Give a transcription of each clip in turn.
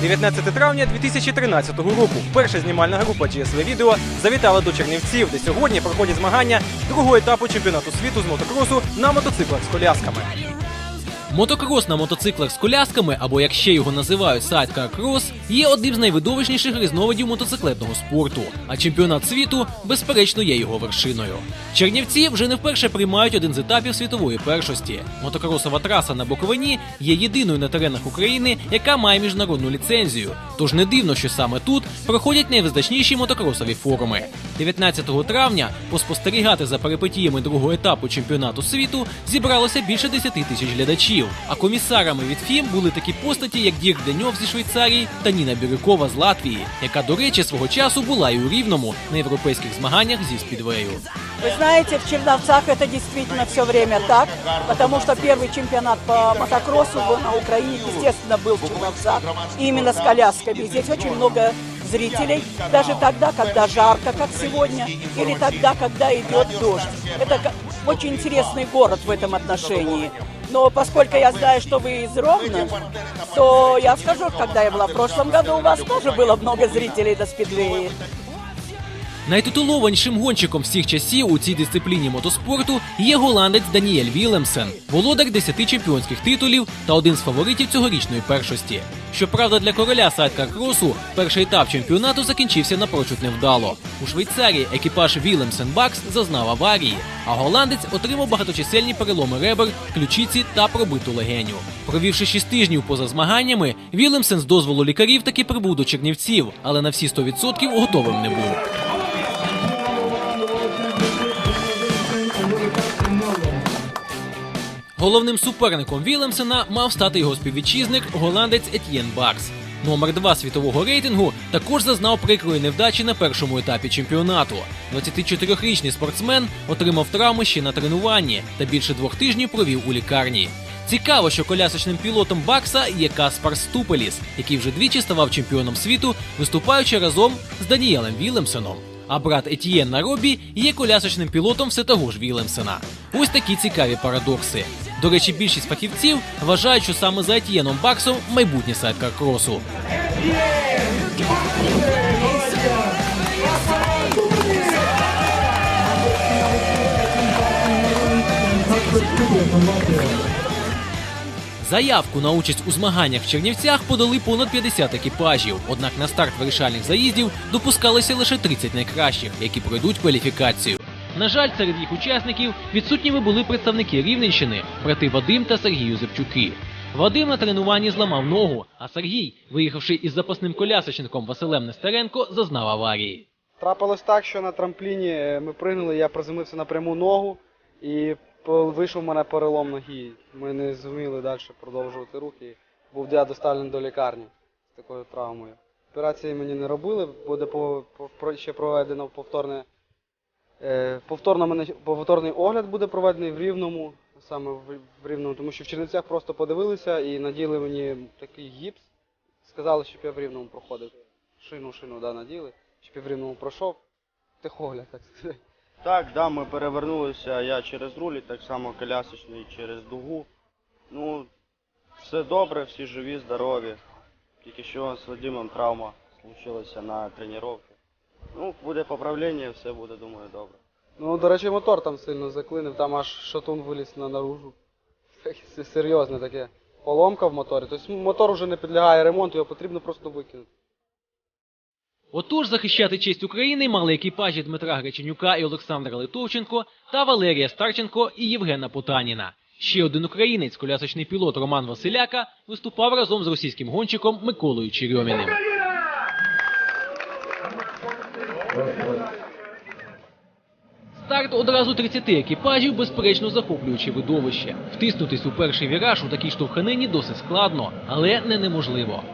19 травня 2013 року. Перша знімальна група GSV Video завітала до Чернівців, де сьогодні проходять змагання другого етапу чемпіонату світу з мотокросу на мотоциклах з колясками. Мотокрос на мотоциклах з колясками, або як ще його називають сайдкар крос, є одним з найвидовищніших різновидів мотоциклетного спорту. А чемпіонат світу, безперечно, є його вершиною. Чернівці вже не вперше приймають один з етапів світової першості. Мотокросова траса на Буковині є єдиною на теренах України, яка має міжнародну ліцензію. Тож не дивно, що саме тут проходять найвизначніші мотокросові форуми. 19 травня поспостерігати за перипетіями другого етапу чемпіонату світу зібралося більше 10 тисяч глядачів. А комісарами від ФІМ були такі постаті, як Дірк Деньов зі Швейцарії та Ніна Бірюкова з Латвії, яка, до речі, свого часу була і у Рівному на європейських змаганнях зі спідвею. Вы знаете, в Черновцах это действительно все время так, потому что первый чемпионат по мотокроссу был на Украине, естественно, был в Черновцах, и именно с колясками. Здесь очень много зрителей, даже тогда, когда жарко, как сегодня, или тогда, когда идет дождь. Это ка- очень интересный город в этом отношении. Но поскольку я знаю, что вы из Ровно, то я скажу, когда я была в прошлом году, у вас тоже было много зрителей на спидвее. Найтитулованішим гонщиком всіх часів у цій дисципліні мотоспорту є голландець Даніель Вілемсен, володар 10 чемпіонських титулів та один з фаворитів цьогорічної першості. Щоправда, для короля сайдкар кросу перший етап чемпіонату закінчився напрочуд невдало. У Швейцарії екіпаж Вілемсен Бакс зазнав аварії, а голландець отримав багаточисельні переломи ребер, ключиці та пробиту легеню. Провівши 6 тижнів поза змаганнями, Вілемсен з дозволу лікарів таки прибув до Чернівців, але на всі 100% готовим не був. Головним суперником Вілемсена мав стати його співвітчизник голландець Етьєн Бакс. Номер два світового рейтингу також зазнав прикрої невдачі на першому етапі чемпіонату. 24-річний спортсмен отримав травми ще на тренуванні та більше двох тижнів провів у лікарні. Цікаво, що колясочним пілотом Бакса є Каспар Ступеліс, який вже двічі ставав чемпіоном світу, виступаючи разом з Даніелем Вілемсеном. А брат Етієн Наробі є колясочним пілотом все того ж Вілемсена. Ось такі цікаві парадокси. До речі, більшість фахівців вважають, що саме за Етієном Баксом майбутнє сайдкар кросу. Заявку на участь у змаганнях в Чернівцях подали понад 50 екіпажів. Однак на старт вирішальних заїздів допускалися лише 30 найкращих, які пройдуть кваліфікацію. На жаль, серед їх учасників відсутніми були представники Рівненщини, брати Вадим та Сергій Юзепчуки. Вадим на тренуванні зламав ногу, а Сергій, виїхавши із запасним колясочником Василем Нестеренко, зазнав аварії. Трапилось так, що на трампліні ми пригнули, я приземлився на пряму ногу і вийшов в мене перелом ноги. Ми не зуміли далі продовжувати рух і був я доставлений до лікарні з такою травмою. Операції мені не робили, буде ще проведено повторне. Е, повторно мене, повторний огляд буде проведений в Рівному, саме в, в Рівному, тому що в Чернівцях просто подивилися і наділи мені такий гіпс. Сказали, щоб я в Рівному проходив. Шину, шину, да, наділи, щоб я в Рівному пройшов. Техогляд, так сказати. Так, да, ми перевернулися я через руль, так само колясочний через дугу. Ну, все добре, всі живі, здорові. Тільки що з Вадимом травма случилася на тренуванні. Ну, буде поправлення, все буде, думаю, добре. Ну, до речі, мотор там сильно заклинив, там аж шатун виліз на наружу. Серйозне таке. Поломка в моторі. Тобто мотор вже не підлягає ремонту, його потрібно просто викинути. Отож, захищати честь України мали екіпажі Дмитра Греченюка і Олександра Литовченко та Валерія Старченко і Євгена Потаніна. Ще один українець, колясочний пілот Роман Василяка, виступав разом з російським гонщиком Миколою Черьоміним. Старт одразу 30 екіпажів, безперечно захоплююче видовище. Втиснутись у перший віраж у такій штовханині досить складно, але не неможливо.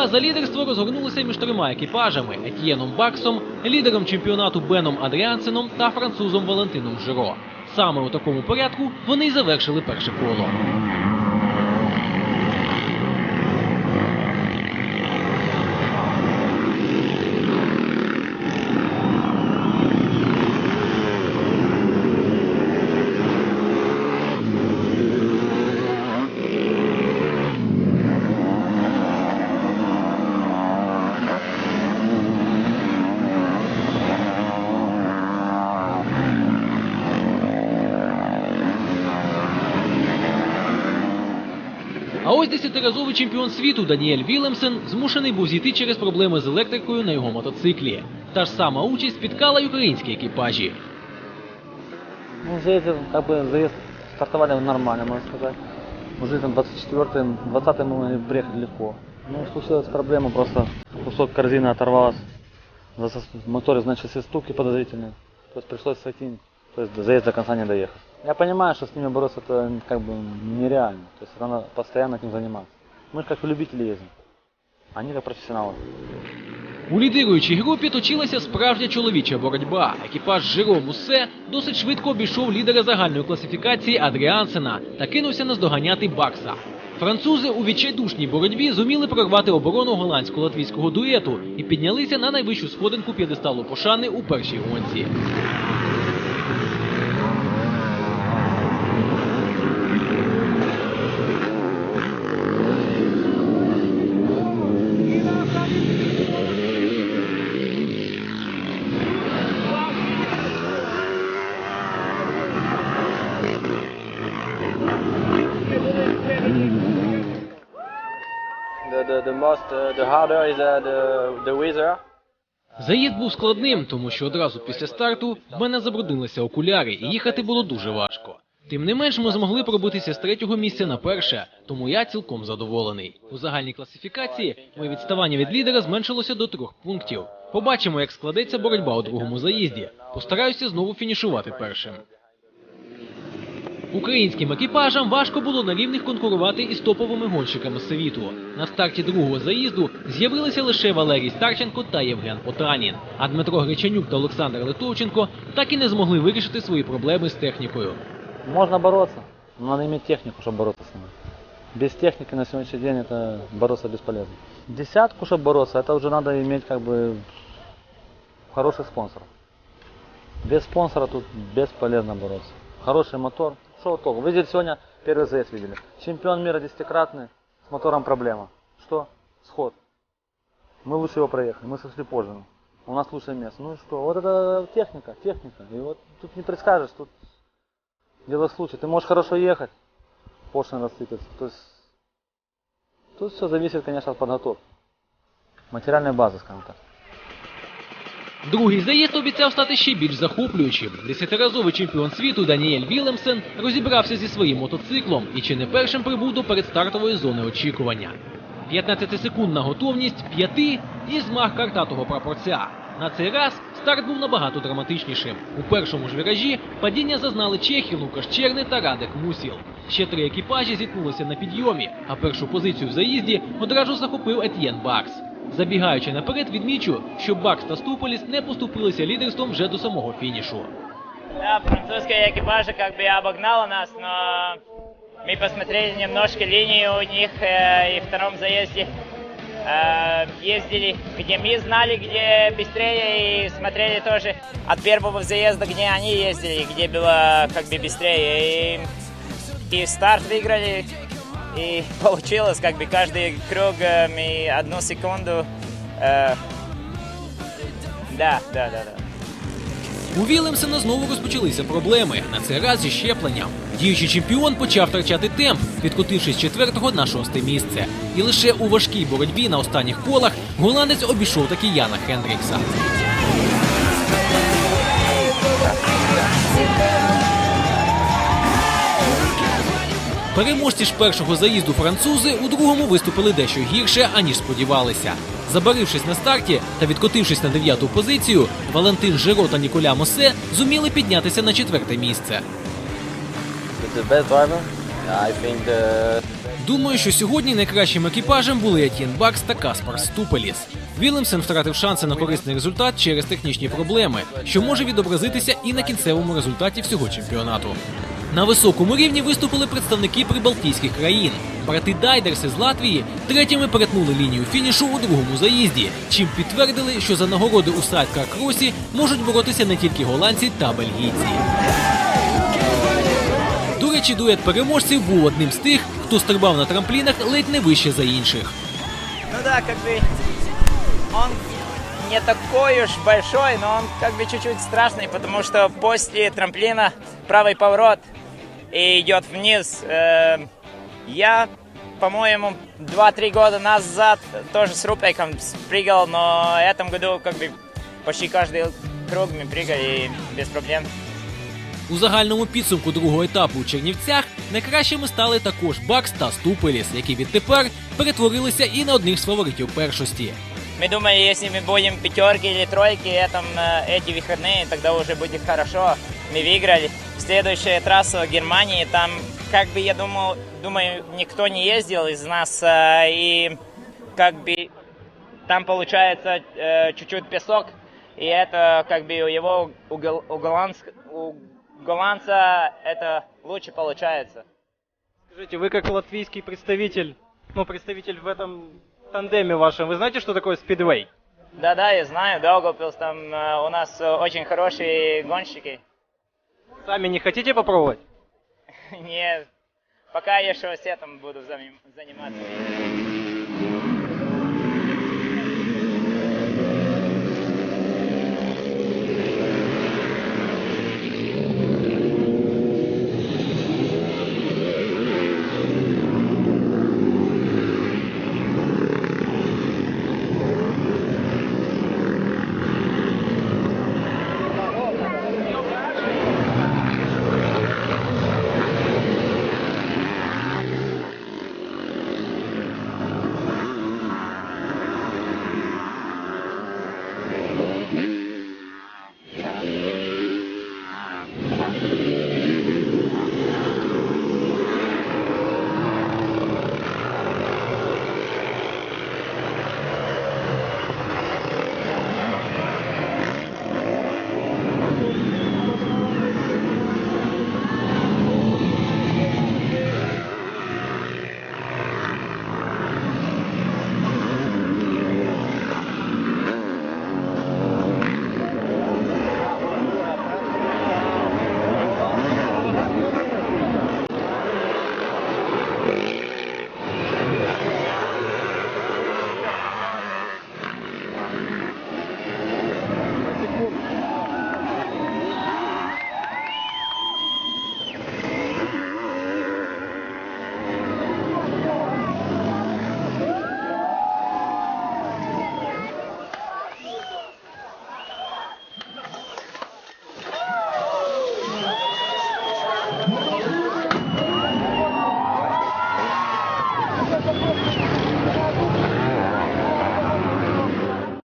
Боротьба за лідерство розгорнулася між трьома екіпажами Етьєном Баксом, лідером чемпіонату Беном Адріансеном та французом Валентином Жиро. Саме у такому порядку вони й завершили перше коло. ось десятиразовий чемпіон світу Даніель Вілемсен змушений був зійти через проблеми з електрикою на його мотоциклі. Та ж сама участь спіткала й українські екіпажі. Ну, заездил, как бы заезд стартовали нормально, можно сказать. Уже там 24-й, 20-й мы могли приехать легко. Ну, случилась проблема, просто кусок корзины оторвалась. Засос- В моторе, значит, все стуки подозрительные. То есть пришлось сойти, то есть до заезда до конца не доехать. Я понимаю, что с ними бороться это как бы нереально. То есть надо постоянно этим заниматься. Мы же как любители ездим. Они как профессионалы. У лідируючій групі точилася справжня чоловіча боротьба. Екіпаж Жиро Мусе досить швидко обійшов лідера загальної класифікації Адріансена та кинувся наздоганяти Бакса. Французи у відчайдушній боротьбі зуміли прорвати оборону голландсько-латвійського дуету і піднялися на найвищу сходинку п'єдесталу пошани у першій гонці. Most, uh, the harder is uh, the, the weather. Заїзд був складним, тому що одразу після старту в мене забруднилися окуляри, і їхати було дуже важко. Тим не менш, ми змогли пробитися з третього місця на перше, тому я цілком задоволений. У загальній класифікації моє відставання від лідера зменшилося до трьох пунктів. Побачимо, як складеться боротьба у другому заїзді. Постараюся знову фінішувати першим. Українським екіпажам важко було на рівних конкурувати із топовими гонщиками світу. На старті другого заїзду з'явилися лише Валерій Старченко та Євген Потанін. А Дмитро Гречанюк та Олександр Литовченко так і не змогли вирішити свої проблеми з технікою. Можно бороться, но надо иметь технику, чтобы бороться с ними. Без техники на сегодняшний день это бороться бесполезно. Десятку, чтобы бороться, это уже надо иметь как бы хороших спонсоров. Без спонсора тут бесполезно бороться. Хороший мотор. Что толку? Видели сегодня первый заезд видели. Чемпион мира десятикратный, с мотором проблема. Что? Сход. Мы лучше его проехали, мы сошли позже. У нас лучшее место. Ну и что? Вот это техника, техника. И вот тут не предскажешь, тут Дело случая. Ты можешь хорошо ехать, поршень рассыпется. То есть тут все зависит, конечно, от подготовки. Материальной базы, скажем так. Другий заїзд обіцяв стати ще більш захоплюючим. Десятиразовий чемпіон світу Даніель Вілемсен розібрався зі своїм мотоциклом і чи не першим прибув до передстартової зони очікування. 15-секундна готовність, п'яти і змах картатого прапорця. На цей раз старт був набагато драматичнішим. У першому ж віражі падіння зазнали чехи Лукаш Черни та Радек Мусіл. Ще три екіпажі зіткнулися на підйомі, а першу позицію в заїзді одразу захопив Етьєн Бакс. Забігаючи наперед, відмічу, що Бакс та Ступоліс не поступилися лідерством вже до самого фінішу. Да, французская экипажа как бы обогнала нас, но мы посмотрели немножко линии у них э, и в втором заезде э, ездили, где мы знали, где быстрее, и смотрели тоже от первого заезда, где они ездили, где было как бы быстрее. И, и старт выиграли, и получилось как бы каждый круг э, мы одну секунду. э, да, да, да, да. У Вілемсена знову розпочалися проблеми. На цей раз зі щепленням. Діючий чемпіон почав втрачати темп, підкотившись з четвертого на шосте місце. І лише у важкій боротьбі на останніх колах голландець обійшов таки Яна Хендрікса. Переможці ж першого заїзду французи у другому виступили дещо гірше, аніж сподівалися. Забарившись на старті та відкотившись на дев'яту позицію, Валентин Жиро та Ніколя Мосе зуміли піднятися на четверте місце. Думаю, що сьогодні найкращим екіпажем були Етьєн Бакс та Каспар Ступеліс. Вілемсен втратив шанси на корисний результат через технічні проблеми, що може відобразитися і на кінцевому результаті всього чемпіонату. На високому рівні виступили представники прибалтійських країн. Брати Дайдерси з Латвії третіми перетнули лінію фінішу у другому заїзді, чим підтвердили, що за нагороди у сайдкар кросі можуть боротися не тільки голландці та бельгійці. До речі, дует переможців був одним з тих, хто стрибав на трамплінах ледь не вище за інших. Ну да, как бы он не такой уж большой, но он как бы чуть-чуть страшный, потому что после трамплина правый поворот и идет вниз. Э, Я, по-моему, 2-3 года назад тоже с Рупейком прыгал, но в этом году как бы почти каждый круг мы прыгали без проблем. У загальному підсумку другого етапу у Чернівцях найкращими стали також Бакс та Ступеліс, які відтепер перетворилися і на одних з фаворитів першості. Мы думали, если мы будем пятерки или тройки этом, э, эти выходные, тогда уже будет хорошо. Мы выиграли. Следующая трасса в Германии, там, как бы я думал, думаю, никто не ездил из нас, э, и как бы там получается э, чуть-чуть песок, и это как бы у его у, гол- у голландск- у голландца это лучше получается. Скажите, вы как латвийский представитель, ну, представитель в этом тандеме вашем, вы знаете, что такое спидвей? Да-да, я знаю, Даугавпилс, там э, у нас очень хорошие гонщики. Сами не хотите попробовать? Нет, пока я этим буду заниматься.